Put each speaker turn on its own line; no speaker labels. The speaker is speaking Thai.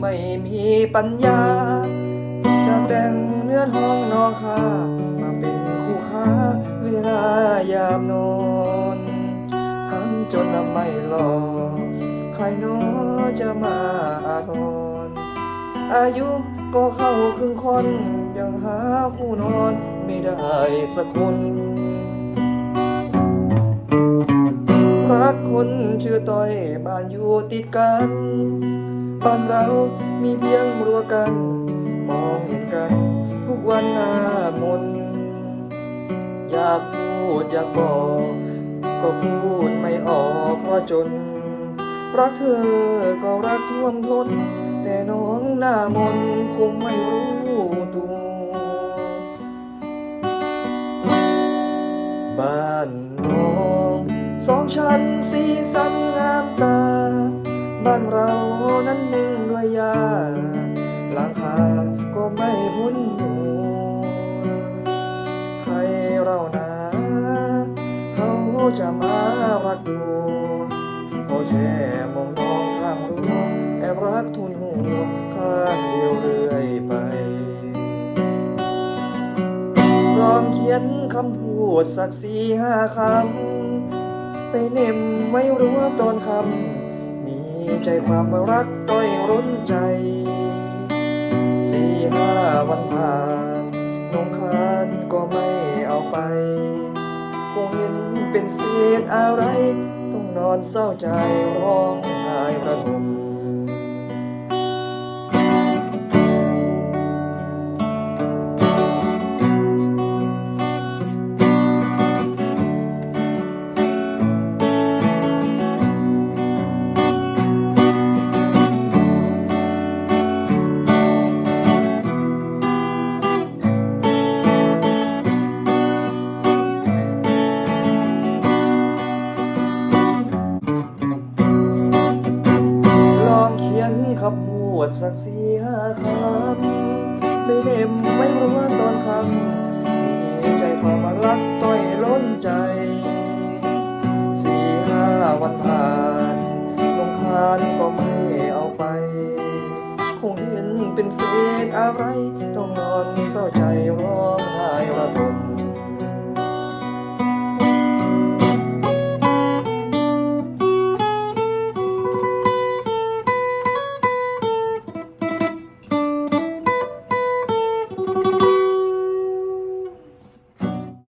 ไม่มีปัญญา จะแต่งเนื้อทองนองค่ามาเป็นคู่ค้าเวลายามนอนทำจนน้ำไม่หลอกใครโน้จะมาอาทรอายุก็เข้าครึ่งคนยังหาคู่นอนไม่ได้สักคนรักคนชื่อต้อยบ้านอยู่ติดกัน บ้านเรามีเพียงรั้วกัน มองเห็นกัน ทุกวันหน้ามน อยากพูดอยากบอก ก็พูดไม่ออกเพราะจน รักเธอก็รักท่วมทนแต่น้องหน้ามนคงไม่รู้ตัวบ้านน้อง สองชั้นสีสันงามตา บ้านเรานั้นมุงด้วยยาหลังคาก็ไม่พ้นหัวใครเรานาเขาจะมารักดูพอแค่มองน้องข้างรั้วแอบรักทุนหัวข้างเดียวเรื่อยไปลองเขียนคำพูดสักสี่ห้าคำ ไปเน็มไม่รู้ว่าตอนคำ ใจความรักต้องรุนใจ สี่ห้าวันผ่านน้องคานก็ไม่เอาไป คงเห็นเป็นเสียงอะไร ต้องนอนเศร้าใจร้องไห้ระงม คำพูดสักสี่ห้าคำไม่เด็มไม่รู้ว่าตอนคำมีใจความารักต้อยล้นใจ สี่ห้าวันผ่านลงคานก็ไม่เอาไป คงเห็นเป็นเศษอะไร ต้องนอนเศร้าใจร้อง